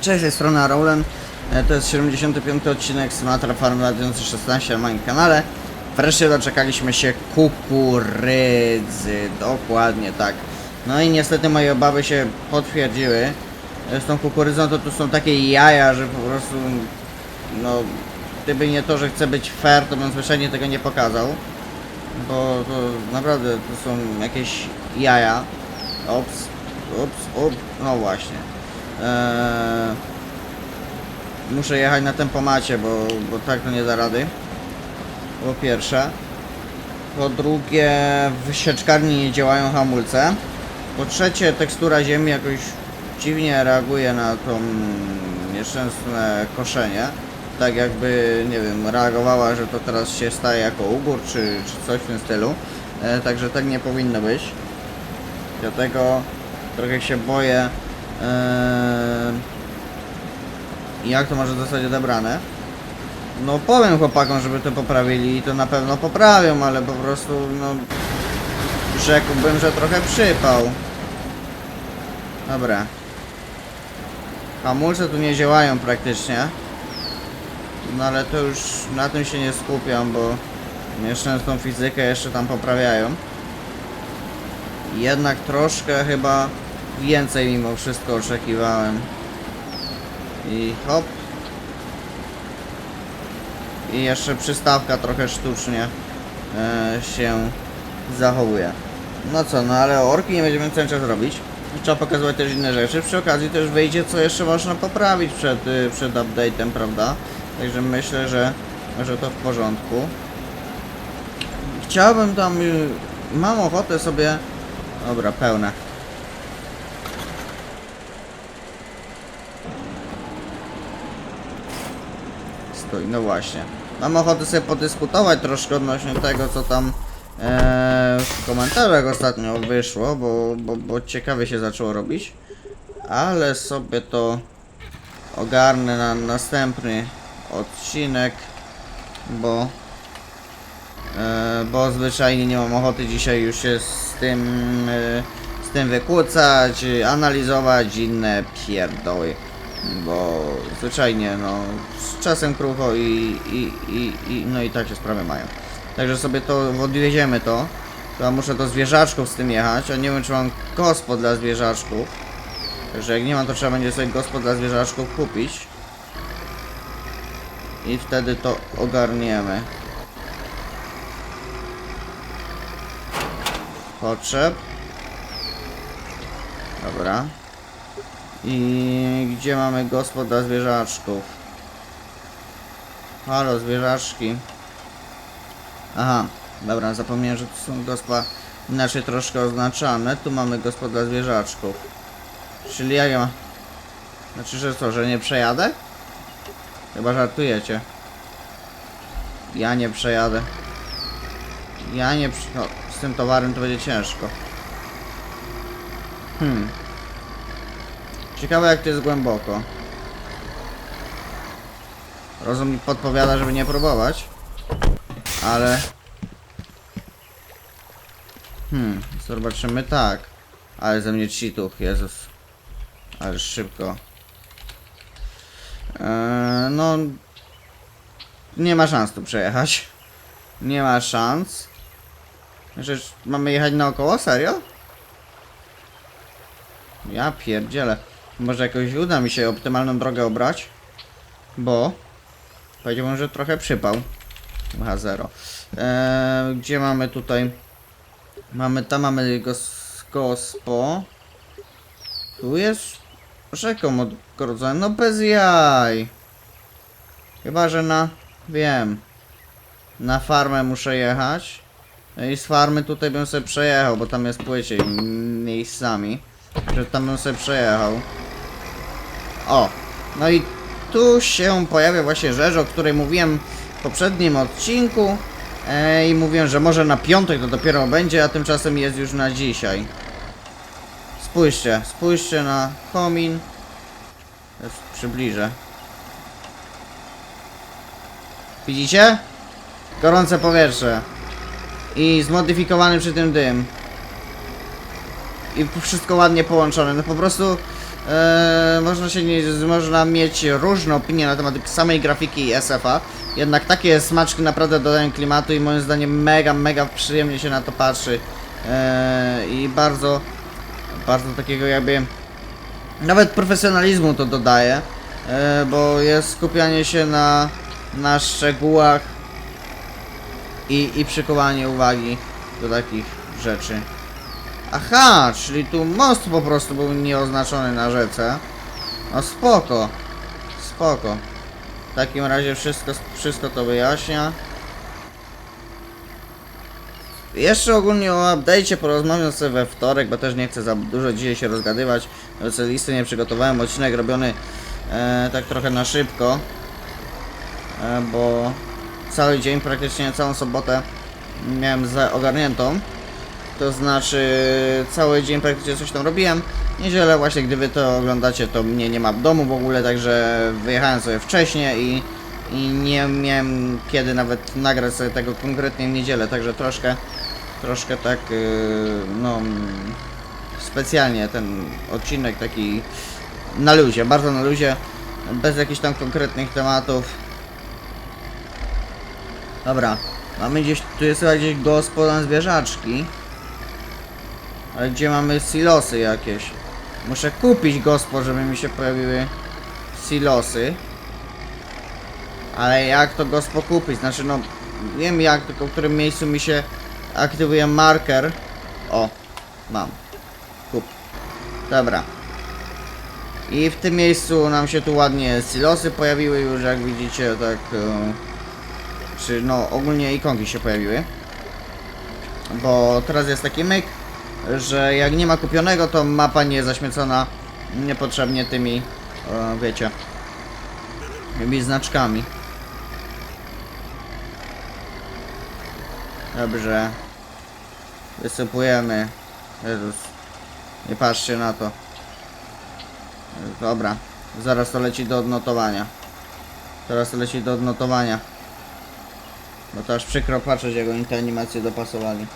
Cześć, z tej strony Roland. E, To jest 75 odcinek Symatra Farm 2016 na moim kanale. Wreszcie doczekaliśmy się kukurydzy, dokładnie tak. No i niestety moje obawy się potwierdziły. E, Z tą kukurydzą to tu są takie jaja, że po prostu, no, gdyby nie to, że chcę być fair, to bym zwyczajnie tego nie pokazał. Bo to naprawdę to są jakieś jaja. Ops, ups, up, no właśnie. Eee, muszę jechać na tempomacie, bo, bo tak to nie da rady. Po pierwsze. Po drugie, w sieczkarni nie działają hamulce. Po trzecie, tekstura ziemi jakoś dziwnie reaguje na to nieszczęsne koszenie. Tak jakby, nie wiem, reagowała, że to teraz się staje jako ugór, czy, czy coś w tym stylu. E, także tak nie powinno być. Dlatego trochę się boję, Eee, jak to może zostać odebrane? No powiem chłopakom, żeby to poprawili i to na pewno poprawią, ale po prostu no rzekłbym, że trochę przypał. Dobra. Hamulce tu nie działają praktycznie. No ale to już na tym się nie skupiam, bo nieszczęsną fizykę jeszcze tam poprawiają. Jednak troszkę chyba więcej mimo wszystko oczekiwałem. I hop. I jeszcze przystawka trochę sztucznie e, się zachowuje. No co, no ale orki nie będziemy cały czas robić. Trzeba pokazywać też inne rzeczy. Przy okazji też wyjdzie co jeszcze można poprawić przed, y, przed update'em, prawda? Także myślę, że, że to w porządku. Chciałbym tam... y, Mam ochotę sobie... Dobra, pełne. Stoi, no właśnie. Mam ochotę sobie podyskutować troszkę odnośnie tego, co tam e, w komentarzach ostatnio wyszło, bo, bo, bo ciekawie się zaczęło robić. Ale sobie to ogarnę na następny odcinek, bo e, bo zwyczajnie nie mam ochoty dzisiaj już się z tym e, z tym wykłócać, analizować inne pierdoły bo zwyczajnie no z czasem krucho i, i, i, i no i tak się sprawy mają. Także sobie to odwieziemy to. To muszę do zwierzaczków z tym jechać, a nie wiem czy mam gospod dla zwierzaczków. Także jak nie mam to trzeba będzie sobie gospod dla zwierzaczków kupić. I wtedy to ogarniemy. Potrzeb. Dobra. I gdzie mamy gospoda zwierzaczków? Halo, zwierzaczki. Aha, dobra, zapomniałem, że tu są gospa inaczej troszkę oznaczane. Tu mamy gospoda zwierzaczków. Czyli jak ja ma... Znaczy, że co, że nie przejadę? Chyba żartujecie. Ja nie przejadę. Ja nie... No, z tym towarem to będzie ciężko. Hmm. Ciekawe jak to jest głęboko. Rozum podpowiada, żeby nie próbować. Ale... Hmm, zobaczymy tak. Ale ze mnie cheatów, Jezus. Ale szybko. Eee, no... Nie ma szans tu przejechać. Nie ma szans. Że mamy jechać naokoło? Serio? Ja pierdzielę. Może jakoś uda mi się optymalną drogę obrać? Bo... Powiedziałbym, że trochę przypał. H0. Eee, gdzie mamy tutaj... Mamy, tam mamy gos, gospo. Tu jest rzeką odgrodzone. No bez jaj. Chyba, że na... Wiem. Na farmę muszę jechać. No i z farmy tutaj bym sobie przejechał, bo tam jest płyciej miejscami. Że tam bym sobie przejechał. O, no i tu się pojawia właśnie rzecz, o której mówiłem w poprzednim odcinku. E, I mówiłem, że może na piątek to dopiero będzie, a tymczasem jest już na dzisiaj. Spójrzcie, spójrzcie na komin. Przybliżę. Widzicie? Gorące powietrze. I zmodyfikowany przy tym dym. I wszystko ładnie połączone. No po prostu E, można się nie, można mieć różne opinie na temat samej grafiki i SF-a. Jednak takie smaczki naprawdę dodają klimatu i moim zdaniem mega, mega przyjemnie się na to patrzy. E, I bardzo, bardzo takiego jakby nawet profesjonalizmu to dodaje, e, bo jest skupianie się na, na szczegółach i, i przykuwanie uwagi do takich rzeczy. Aha, czyli tu most po prostu był nieoznaczony na rzece. No spoko, spoko. W takim razie wszystko, wszystko to wyjaśnia. Jeszcze ogólnie o update'cie porozmawiam sobie we wtorek, bo też nie chcę za dużo dzisiaj się rozgadywać. sobie listy nie przygotowałem, odcinek robiony e, tak trochę na szybko. E, bo cały dzień, praktycznie całą sobotę miałem za ogarniętą. To znaczy cały dzień praktycznie coś tam robiłem. Niedzielę właśnie, gdy wy to oglądacie, to mnie nie ma w domu w ogóle, także wyjechałem sobie wcześniej i, i nie miałem kiedy nawet nagrać sobie tego konkretnie w niedzielę, także troszkę, troszkę tak, yy, no, specjalnie ten odcinek taki na luzie, bardzo na luzie, bez jakichś tam konkretnych tematów. Dobra, mamy gdzieś, tu jest chyba gdzieś gospodarz zwierzaczki. Ale gdzie mamy silosy jakieś? Muszę kupić gospo, żeby mi się pojawiły silosy. Ale jak to gospo kupić? Znaczy no, wiem jak, tylko w którym miejscu mi się aktywuje marker. O, mam. Kup. Dobra. I w tym miejscu nam się tu ładnie silosy pojawiły już, jak widzicie, tak... e, Czy no, ogólnie ikonki się pojawiły. Bo teraz jest taki myk, że jak nie ma kupionego, to mapa nie jest zaśmiecona niepotrzebnie tymi, e, wiecie, tymi znaczkami. Dobrze. Wysypujemy. Jezus. Nie patrzcie na to. Dobra. Zaraz to leci do odnotowania. Teraz to leci do odnotowania. Bo to aż przykro patrzeć, jak oni te animacje dopasowali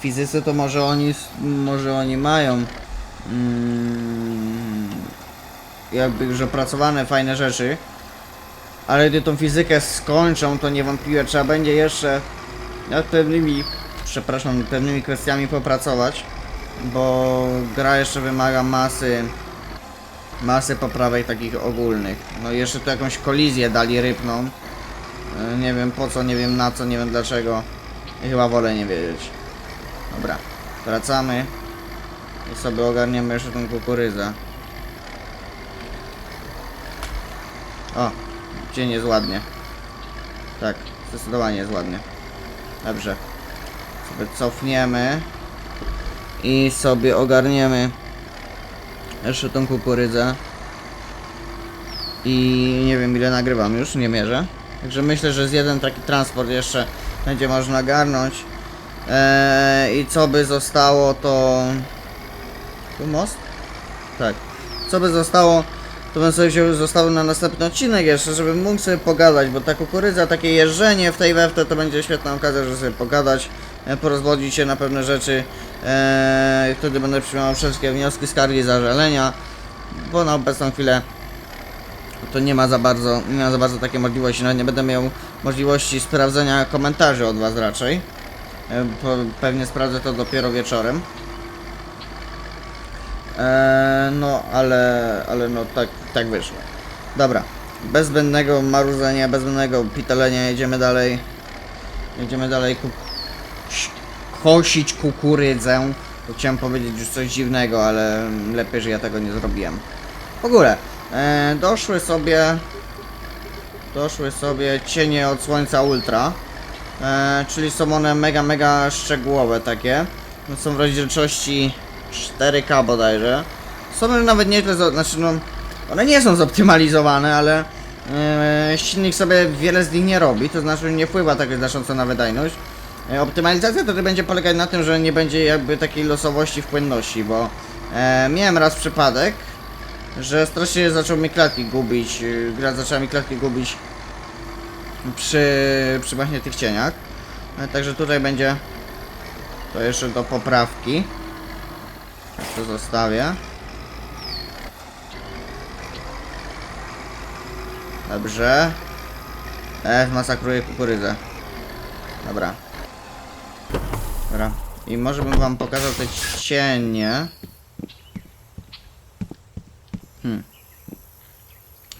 fizyce to może oni może oni mają mm, jakby już opracowane fajne rzeczy ale gdy tą fizykę skończą to niewątpliwie trzeba będzie jeszcze nad pewnymi przepraszam pewnymi kwestiami popracować bo gra jeszcze wymaga masy masy poprawek takich ogólnych. No jeszcze tu jakąś kolizję dali rybną. E, nie wiem po co, nie wiem na co, nie wiem dlaczego. Chyba wolę nie wiedzieć Dobra, wracamy i sobie ogarniemy jeszcze tą kukurydzę. O, dzień jest ładnie. Tak, zdecydowanie jest ładnie. Dobrze. Sobie cofniemy i sobie ogarniemy jeszcze tą kukurydzę. I nie wiem ile nagrywam już, nie mierzę. Także myślę, że z jeden taki transport jeszcze będzie można garnąć. Eee, I co by zostało to... Tu most? Tak. Co by zostało, to bym sobie wziął zostało na następny odcinek jeszcze, żebym mógł sobie pogadać, bo ta kukurydza, takie jeżdżenie w tej weftę to będzie świetna okazja, żeby sobie pogadać, e, porozwodzić się na pewne rzeczy. Eee, wtedy będę przyjmował wszystkie wnioski, skargi, zażalenia, bo na obecną chwilę to nie ma za bardzo, nie ma za bardzo takiej możliwości, nawet nie będę miał możliwości sprawdzenia komentarzy od was raczej. E, Pewnie sprawdzę to dopiero wieczorem. Eee, no, ale, ale no tak, tak wyszło. Dobra, bez zbędnego marudzenia, bez zbędnego pitalenia, jedziemy dalej. Jedziemy dalej ku... kosić kukurydzę. Chciałem powiedzieć już coś dziwnego, ale lepiej, że ja tego nie zrobiłem. W ogóle, e, doszły sobie... Doszły sobie cienie od słońca ultra. E, czyli są one mega, mega szczegółowe takie. No, Są w rozdzielczości 4K bodajże. Są one nawet nieźle, znaczy no, one nie są zoptymalizowane, ale e, silnik sobie wiele z nich nie robi, to znaczy nie wpływa tak znacząco na wydajność. E, optymalizacja wtedy będzie polegać na tym, że nie będzie jakby takiej losowości w płynności, bo e, miałem raz przypadek, że strasznie zaczął mi klatki gubić, e, gra zaczęła mi klatki gubić przy, przy właśnie tych cieniach. E, także tutaj będzie to jeszcze do poprawki. Tak to zostawię. Dobrze. F masakruje kukurydzę. Dobra. Dobra. I może bym wam pokazał te cienie. Hmm.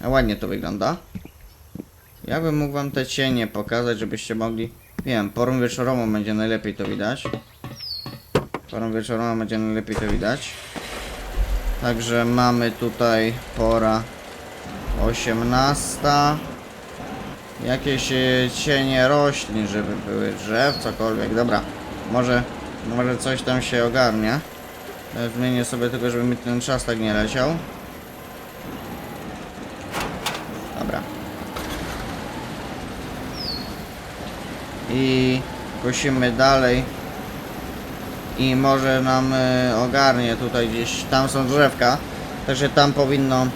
A ładnie to wygląda. Ja bym mógł wam te cienie pokazać, żebyście mogli... Wiem, porą wieczorową będzie najlepiej to widać. Porą wieczorową będzie najlepiej to widać. Także mamy tutaj pora 18. Jakieś e, cienie roślin, żeby były drzew, cokolwiek. Dobra, może, może coś tam się ogarnie. E, Zmienię sobie tylko, żeby mi ten czas tak nie leciał. Dobra. I kosimy dalej. I może nam e, ogarnie tutaj gdzieś, tam są drzewka. Także tam powinno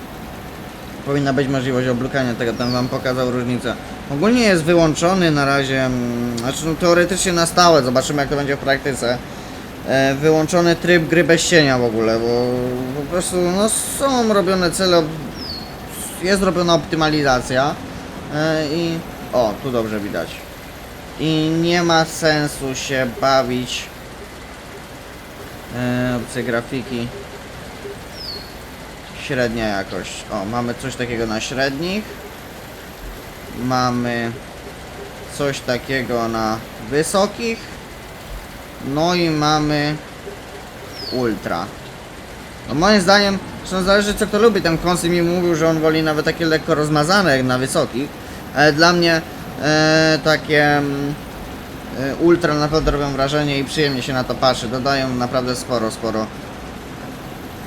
powinna być możliwość oblukania tego, tam wam pokazał różnicę. Ogólnie jest wyłączony na razie, mm, znaczy no, teoretycznie na stałe, zobaczymy jak to będzie w praktyce. E, wyłączony tryb gry bez cienia w ogóle, bo po prostu no, są robione cele, jest robiona optymalizacja e, i o, tu dobrze widać. I nie ma sensu się bawić e, opcje grafiki średnia jakość. O, mamy coś takiego na średnich. Mamy coś takiego na wysokich. No i mamy ultra. No moim zdaniem, zresztą zależy co kto lubi. Ten konsy mi mówił, że on woli nawet takie lekko rozmazane jak na wysokich. Ale dla mnie e, takie mm, e, ultra naprawdę robią wrażenie i przyjemnie się na to patrzy. Dodają naprawdę sporo, sporo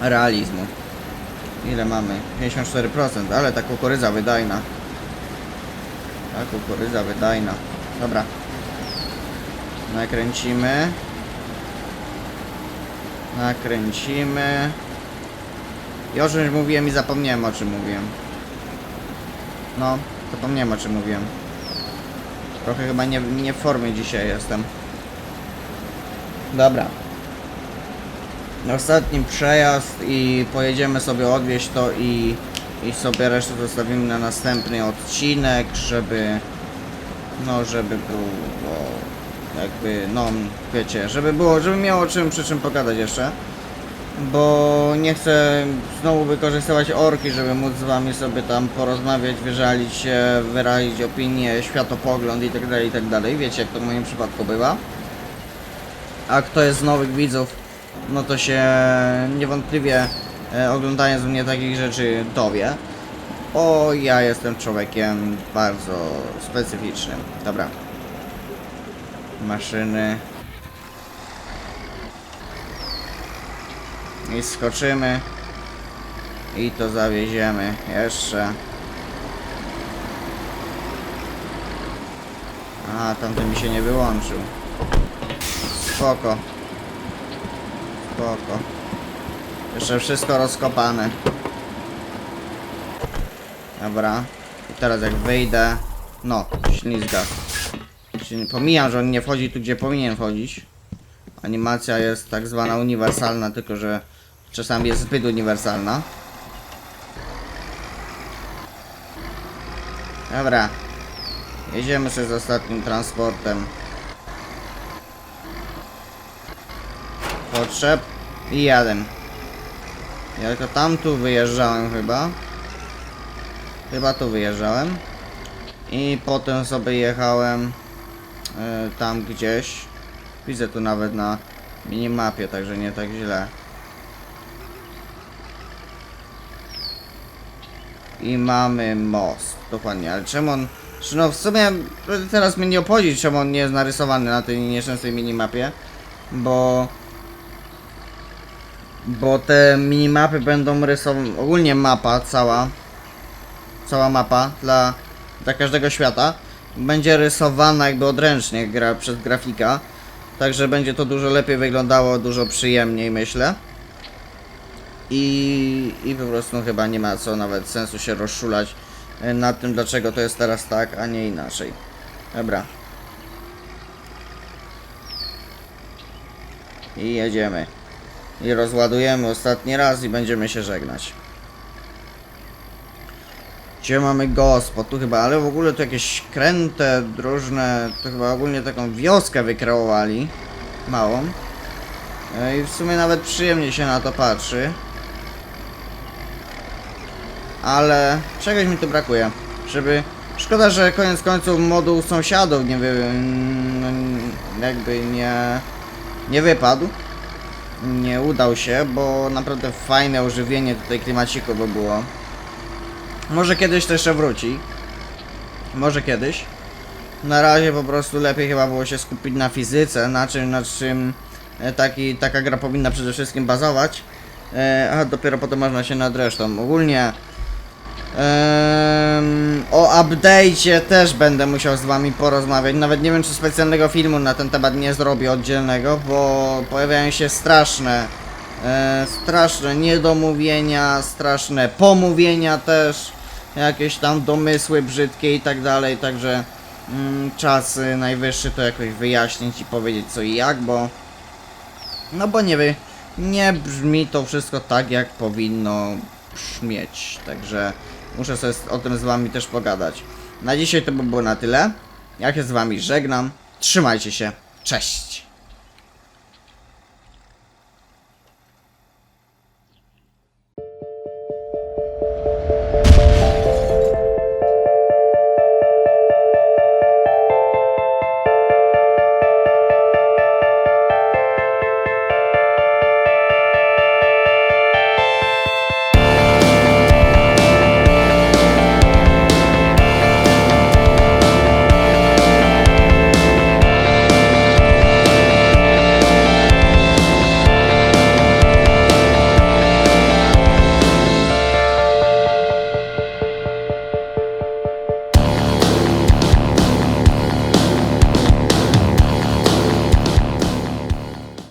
realizmu. Ile mamy? 54%, ale ta kukurydza wydajna. Ta kukurydza wydajna. Dobra. Nakręcimy. Nakręcimy. I o czymś mówiłem i zapomniałem o czym mówiłem. No, zapomniałem o czym mówiłem. Trochę chyba nie, nie w formie dzisiaj jestem. Dobra. Ostatni przejazd i pojedziemy sobie odwieźć to i, i sobie resztę zostawimy na następny odcinek, żeby no żeby było jakby no wiecie, żeby było, żeby miało czym przy czym pogadać jeszcze. Bo nie chcę znowu wykorzystywać orki, żeby móc z wami sobie tam porozmawiać, wyżalić się, wyrazić opinię, światopogląd i tak dalej, i tak. Wiecie jak to w moim przypadku bywa. A kto jest z nowych widzów, no to się niewątpliwie e, oglądając mnie takich rzeczy dowie. Bo ja jestem człowiekiem bardzo specyficznym. Dobra. Maszyny. I skoczymy. I to zawieziemy jeszcze. A, tamten mi się nie wyłączył. Spoko. Spoko. Jeszcze wszystko rozkopane. Dobra. I teraz jak wyjdę... No, ślizga. Pomijam, że on nie wchodzi tu, gdzie powinien wchodzić. Animacja jest tak zwana uniwersalna, tylko że czasami jest zbyt uniwersalna. Dobra. Jedziemy sobie z ostatnim transportem. Potrzeb i jadę. Ja tylko tam tu wyjeżdżałem chyba. Chyba tu wyjeżdżałem. I potem sobie jechałem e, tam gdzieś. Widzę tu nawet na minimapie, także nie tak źle. I mamy most. Dokładnie, ale czemu on... No w sumie teraz mnie nie obchodzi, czemu on nie jest narysowany na tej nieszczęsnej minimapie. Bo... Bo te minimapy będą rysowane... Ogólnie mapa cała. Cała mapa dla, dla każdego świata. Będzie rysowana jakby odręcznie gra, przez grafika. Także będzie to dużo lepiej wyglądało, dużo przyjemniej myślę. I, I po prostu chyba nie ma co nawet sensu się rozszulać e, nad tym, dlaczego to jest teraz tak, a nie inaczej. Dobra. I jedziemy. I rozładujemy ostatni raz i będziemy się żegnać. Gdzie mamy gospod? Tu chyba, ale w ogóle tu jakieś kręte, różne, to chyba ogólnie taką wioskę wykreowali. Małą. E, I w sumie nawet przyjemnie się na to patrzy. Ale czegoś mi tu brakuje, żeby... Szkoda, że koniec końców moduł sąsiadów nie wy... jakby nie... nie wypadł. Nie udał się, bo naprawdę fajne ożywienie tutaj klimaciku by było. Może kiedyś to jeszcze wróci. Może kiedyś. Na razie po prostu lepiej chyba było się skupić na fizyce, na czym, na czym e, taki, taka gra powinna przede wszystkim bazować. E, a dopiero potem można się nad resztą. Ogólnie em, o update'cie też będę musiał z wami porozmawiać. Nawet nie wiem, czy specjalnego filmu na ten temat nie zrobię oddzielnego, bo pojawiają się straszne, e, straszne niedomówienia, straszne pomówienia też, jakieś tam domysły brzydkie i tak dalej, także mm, czas najwyższy to jakoś wyjaśnić i powiedzieć co i jak, bo no bo nie wy, nie brzmi to wszystko tak jak powinno brzmieć, także muszę sobie o tym z wami też pogadać. Na dzisiaj to by było na tyle. Ja się z wami żegnam. Trzymajcie się. Cześć.